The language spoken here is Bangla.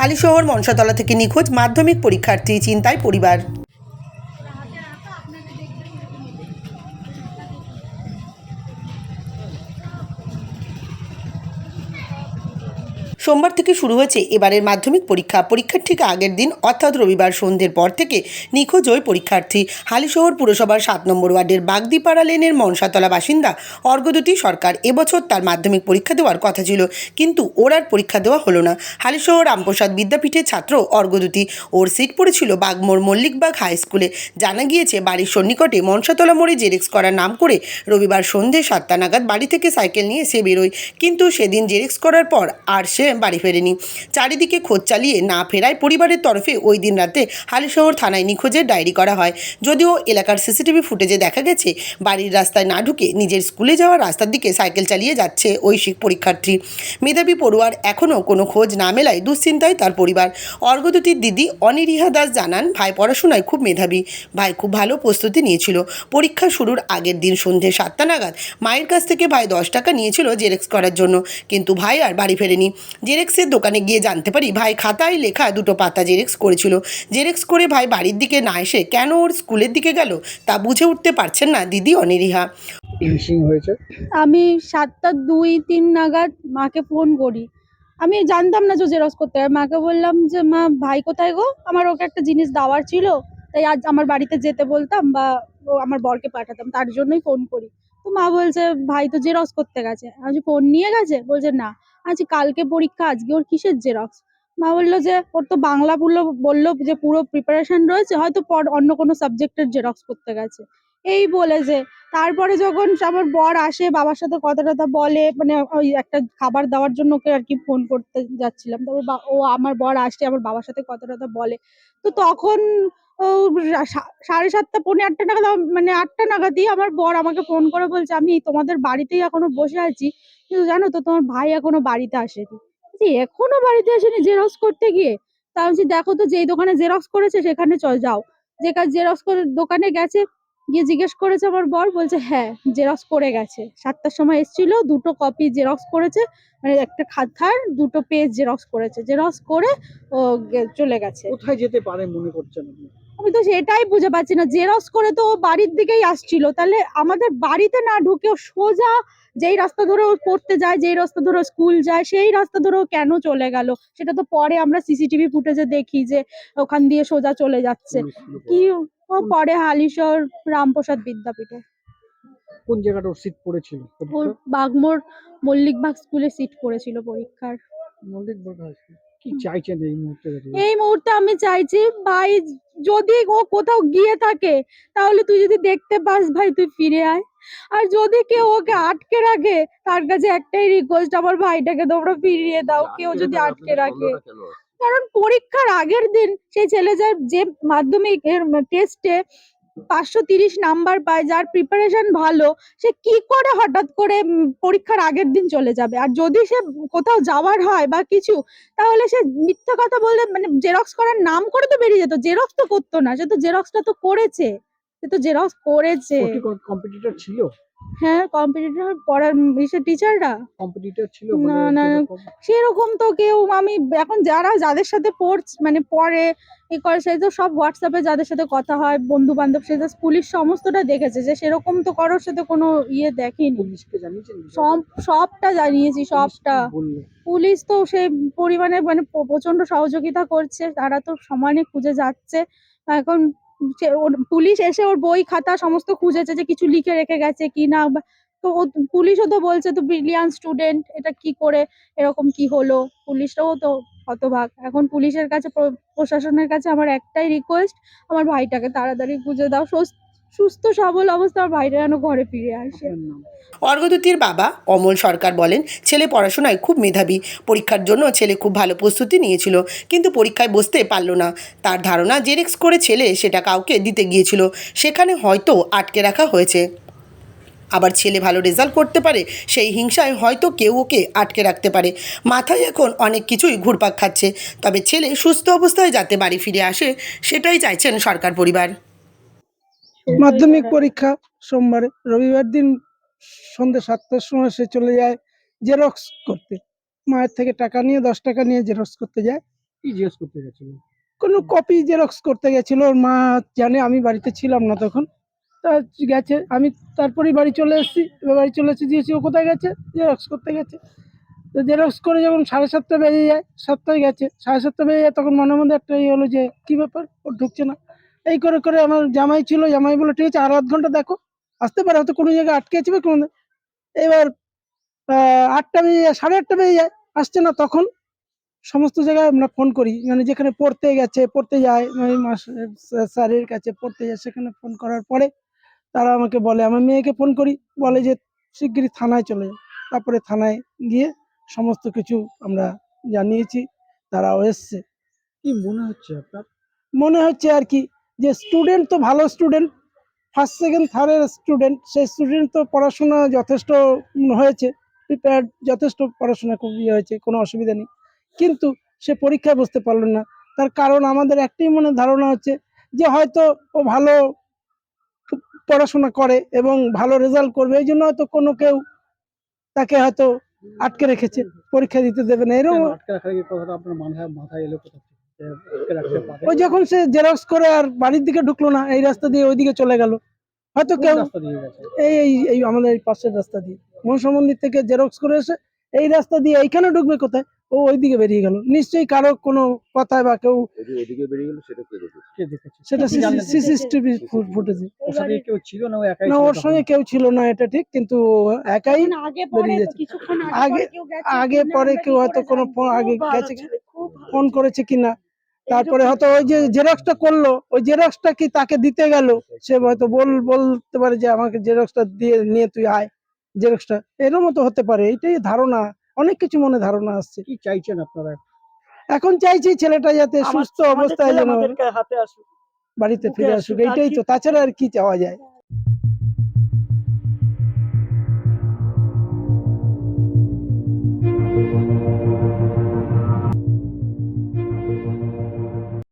হালিশহর মনসাতলা থেকে নিখোঁজ মাধ্যমিক পরীক্ষার্থী চিন্তায় পরিবার। সোমবার থেকে শুরু হয়েছে এবারের মাধ্যমিক পরীক্ষা। পরীক্ষার ঠিক আগের দিন, অর্থাৎ রবিবার সন্ধ্যের পর থেকে নিখোঁজ ওই পরীক্ষার্থী। হালিশহর পুরসভার সাত নম্বর ওয়ার্ডের বাগদিপাড়া লেনের মনসাতলা বাসিন্দা। অর্ঘদূতী সরকার, এবছর তার মাধ্যমিক পরীক্ষা দেওয়ার কথা ছিল, কিন্তু ওর আর পরীক্ষা দেওয়া হলো না। হালিশহর রামপ্রসাদ বিদ্যাপীঠের ছাত্র অর্ঘদূতী ওর সিট পড়েছিল বাগমোড় মল্লিকবাগ হাই স্কুলে। জানা গিয়েছে, বাড়ির সন্নিকটে মনসাতলা মোড়ে জেরেক্স করার নাম করে রবিবার সন্ধে সাতটা নাগাদ বাড়ি থেকে সাইকেল নিয়ে সে বেরোয়। কিন্তু সেদিন জেরেক্স করার পর আর সে বাড়ি ফেরেনি। চারিদিকে খোঁজ চালিয়ে না ফেরায় পরিবারের তরফে ওই দিন রাতে হালিশহর থানায় নিখোঁজের ডায়েরি করা হয়। যদিও এলাকার সিসিটিভি ফুটেজে দেখা গেছে, বাড়ির রাস্তায় না ঢুকে নিজের স্কুলে যাওয়ার রাস্তার দিকে সাইকেল চালিয়ে যাচ্ছে শিখ পরীক্ষার্থী। মেধাবী পড়ুয়ার এখনও কোনো খোঁজ না মেলায় দুশ্চিন্তায় তার পরিবার। অর্ঘদূতির দিদি অনিরিহা দাস জানান, ভাই পড়াশোনায় খুব মেধাবী, ভাই খুব ভালো প্রস্তুতি নিয়েছিল। পরীক্ষা শুরুর আগের দিন সন্ধে সাতটা নাগাদ মায়ের কাছ থেকে ভাই দশ টাকা নিয়েছিল জেরেক্স করার জন্য, কিন্তু ভাই আর বাড়ি ফেরেনি। জেরেক্সের দোকানে গিয়ে জানতে পারি ভাই খাতায় লেখা দুটো পাতা জেরেক্স করেছিল। জেরেক্স করে ভাই বাড়ির দিকে না এসে কেন ওর স্কুলের দিকে গেল? তা বুঝে উঠতে পারছেন না দিদি অনিরিহা। হয়েছে? আমি সাতটা দুই তিন নাগাদ মাকে ফোন করি। আমি জানতাম না যে জেরক্স করতে হয় মাকে বললাম যে মা ভাই কোথায় গো? আমার ওকে একটা জিনিস দেওয়ার ছিল। তাই আজ আমার বাড়িতে যেতে বলতাম বা ও আমার বরকে পাঠাতাম। তার জন্যই ফোন করি। তো মা বলছে ভাই তো জেরক্স করতে গেছে। আমি ফোন নিয়ে গেছে? বলছে না। আজ কালকে পরীক্ষা, আজকে ওর কিসের জেরক্স মা বলল যে, ওর তো বাংলা বলল বলল যে পুরো প্রিপারেশন রয়েছে, হয়তো পর অন্য কোনো সাবজেক্টের জেরক্স করতে গেছে। এই বলেছে তারপরে যখন আমার বর আসে, বাবার সাথে কথা টথা বলে মানে ওই একটা খাবার দেওয়ার জন্য ওকে আর কি ফোন করতে যাচ্ছিলাম। তারপর ও আমার বর আসছে আমার বাবার সাথে কথা টথা বলে। তো তখন সাড়ে সাতটা, পৌনে আটটা নাগাদ মানে আটটা নাগাদই আমার বর আমাকে ফোন করে বলছে, আমি তোমাদের বাড়িতেই এখনও বসে আছি কিন্তু জানো তো তোমার ভাই এখনও বাড়িতে আসেনি। বলছি, এখনও বাড়িতে আসেনি জেরক্স করতে গিয়ে? তা বলছি, দেখো তো যেই দোকানে জেরক্স করেছে সেখানে চল যাও। যে কাজ জেরক্স করে দোকানে গেছে গিয়ে জিজ্ঞেস করেছে আমার বর বলছে হ্যাঁ জেরক্স করে গেছে। সাতটার সময় এসেছিল দুটো কপি জেরক্স করেছে মানে একটা খাতার দুটো পেজ জেরক্স করেছে। জেরক্স করে ও চলে গেছে। কোথায় যেতে পারে মনে করছেন আপনি? আমি তো সেটাই বুঝে পাচ্ছি না। জেরক্স করে তো ও বাড়ির দিকেই আসছিল। তাহলে আমাদের বাড়িতে না ঢুকে ও সোজা যেই রাস্তা ধরে ও পড়তে যায় যেই রাস্তা ধরে স্কুল যায় সেই রাস্তা ধরে ও কেন চলে গেল? সেটা তো পরে আমরা সিসিটিভি ফুটেজে দেখি যে ওখান দিয়ে সোজা চলে যাচ্ছে। কি ও পরে হালিশহর রামপ্রসাদ বিদ্যাপীঠে? কোন জায়গাটা ওর সিট পড়েছিল? ওর পরীক্ষা? মল্লিকবাগ স্কুলে সিট পড়েছিল পরীক্ষার। Mallik Bagh High School. কি চাইছেন এই মুহূর্তে এই মুহূর্তে আমি চাইছি ভাই যদি ও কোথাও গিয়ে থাকে তাহলে তুই যদি দেখতে পাস ভাই তুই ফিরে আয়। আর যদি কেউ ওকে আটকে রাখে তার কাছে একটাই রিকোয়েস্ট আমার ভাইটাকে তোমরা ফিরিয়ে দাও কেউ যদি আটকে রাখে। কারণ পরীক্ষার আগের দিন সেই ছেলে যার যে মাধ্যমিক এর টেস্টে পাঁচশো তিরিশ নাম্বার পায়, যার প্রিপারেশন ভালো, সে কি করে হঠাৎ করে পরীক্ষার আগের দিন চলে যাবে? আর যদি সে কোথাও যাওয়ার হয় বা কিছু, তাহলে সে মিথ্যা কথা বললে মানে জেরক্স করার নাম করে তো বেরিয়ে যেত। জেরক্স তো করতো না, সে তো জেরক্সটা তো করেছে। সে তো জেরক্স করেছে কম্পিটিটর ছিল? হ্যাঁ কম্পিটিটর পড়ার ইসে টিচাররা কম্পিটিটর ছিল না, না, সেরকম তো কেউ আমি এখন যারা যাদের সাথে পড়ছ মানে পড়ে এ করে সেই তো সব হোয়াটসঅ্যাপে যাদের সাথে কথা হয় বন্ধু বান্ধব সাথে পুলিশ সমস্তটা দেখেছে। যে সেরকম তো কারোর সাথে কোনো ইয়ে দেখেনি। সব সবটা জানিয়েছি সবটা। পুলিশ তো সেই পরিমাণে মানে প্রচণ্ড সহযোগিতা করছে। তারা তো সমানে খুঁজে যাচ্ছে। এখন পুলিশ এসে ওর বই খাতা সমস্ত খুঁজেছে যে কিছু লিখে রেখে গেছে কি না তো পুলিশও তো বলছে তো ব্রিলিয়ান্ট স্টুডেন্ট এটা কি করে, এরকম কি হলো? পুলিশরাও তো হতভাগ। এখন পুলিশের কাছে প্র- প্রশাসনের কাছে আমার একটাই রিকোয়েস্ট আমার ভাইটাকে তাড়াতাড়ি খুঁজে দাও। সুস্থ, সবল অবস্থা ভাইটা যেন ঘরে ফিরে আসে। অর্ঘদূতির বাবা অমল সরকার বলেন, ছেলে পড়াশোনায় খুব মেধাবী। পরীক্ষার জন্য ছেলে খুব ভালো প্রস্তুতি নিয়েছিল, কিন্তু পরীক্ষায় বসতে পারল না। তার ধারণা জেরেক্স করে ছেলে সেটা কাউকে দিতে গিয়েছিল। সেখানে হয়তো আটকে রাখা হয়েছে। আবার ছেলে ভালো রেজাল্ট করতে পারে, সেই হিংসায় হয়তো কেউ ওকে আটকে রাখতে পারে। মাথায় এখন অনেক কিছুই ঘুরপাক খাচ্ছে। তবে ছেলে সুস্থ অবস্থায় যাতে বাড়ি ফিরে আসে, সেটাই চাইছেন সরকার পরিবার। মাধ্যমিক পরীক্ষা সোমবারে রবিবার দিন সন্ধ্যে সাতটার সময় সে চলে যায় জেরক্স করতে। মায়ের থেকে টাকা নিয়ে দশ টাকা নিয়ে জেরক্স করতে যায়। কি জিজ্ঞেস করতে গেছিল? কোনো কপি জেরক্স করতে গেছিল ওর মা জানে আমি বাড়িতে ছিলাম না তখন। তা গেছে আমি তারপরেই বাড়ি চলে এসেছি এবার বাড়ি চলে এসেছি দিয়েছি ও কোথায় গেছে? জেরক্স করতে গেছে। তো জেরক্স করে যখন সাড়ে সাতটা বেজে যায় সাতটায় গেছে সাড়ে সাতটা বেজে যায় তখন মনের মধ্যে একটা ইয়ে হলো যে কী ব্যাপার? ও ঢুকছে না। এই করে করে আমার জামাই ছিল জামাই বলে ঠিক আছে আর আধ ঘণ্টা দেখো। আসতে পারে হয়তো কোনো জায়গায় আটকে আছে কোনো এবার আহ, আটটা বেজে যায় সাড়ে আটটা বেজে যায় আসছে না তখন সমস্ত জায়গায় আমরা ফোন করি। মানে যেখানে পড়তে গেছে পড়তে যায় মানে মাস- স্যারের কাছে পড়তে যায় সেখানে ফোন করার পরে তারা আমাকে বলে আমার মেয়েকে ফোন করি। বলে যে শিগগিরই থানায় চলে যাও। তারপরে থানায় গিয়ে সমস্ত কিছু আমরা জানিয়েছি তারাও এসছে। কি মনে হচ্ছে আপনার? মনে হচ্ছে আর কি যে স্টুডেন্ট তো ভালো স্টুডেন্ট ফার্স্ট সেকেন্ড থার্ডের স্টুডেন্ট সেই স্টুডেন্ট তো পড়াশোনা যথেষ্ট হয়েছে প্রিপেয়ার যথেষ্ট পড়াশোনা খুব ইয়ে হয়েছে, কোনো অসুবিধা নেই। কিন্তু সে পরীক্ষায় বসতে পারল না। তার কারণ আমাদের একটাই মনে ধারণা হচ্ছে যে হয়তো ও ভালো পড়াশোনা করে এবং ভালো রেজাল্ট করবে, এই জন্য হয়তো কোনো কেউ তাকে হয়তো আটকে রেখেছে, পরীক্ষা দিতে দেবে না। এরকম আটকে রাখার মাথায় এলো কোথা ওই যখন সে জেরক্স করে আর বাড়ির দিকে ঢুকলো না এই রাস্তা দিয়ে ওইদিকে চলে গেল। হয়তো কেউ এই এই এই আমাদের এই পাশের রাস্তা দিয়ে। মনসা মন্দির থেকে জেরক্স করে এসে এই রাস্তা দিয়ে এইখানে ঢুকবে কোথায়? ও ওইদিকে বেরিয়ে গেল। নিশ্চয়ই কারও কোনো কথায় বা কেউ ওই বেরিয়ে গেল সেটা কে দেখেছে? সেটা সিসিটিভি ফুটেজে। ওর কেউ ছিল না ও একাই না ওর সঙ্গে কেউ ছিল না এটা ঠিক কিন্তু ও একাই আগে পরে বেরিয়ে যাচ্ছে। আগে- আগে পরে কেউ হয়তো কোনো আগে গেছে ফোন করেছে কিনা। তারপরে হয়তো ওই যে জেরক্সটা করল ওই জেরক্সটা কি তাকে দিতে গেল? সে হয়তো বল বলতে পারে যে আমাকে জেরক্সটা দিয়ে নিয়ে তুই আয় জেরক্সটা এরকম তো হতে পারে এটাই ধারণা অনেক কিছু মনে ধারণা আসছে। কি চাইছেন আপনারা? এখন চাইছি ছেলেটা যাতে সুস্থ অবস্থায় যেন বাড়িতে ফিরে আসুক, এইটাই তো তাছাড়া আর কি চাওয়া যায়?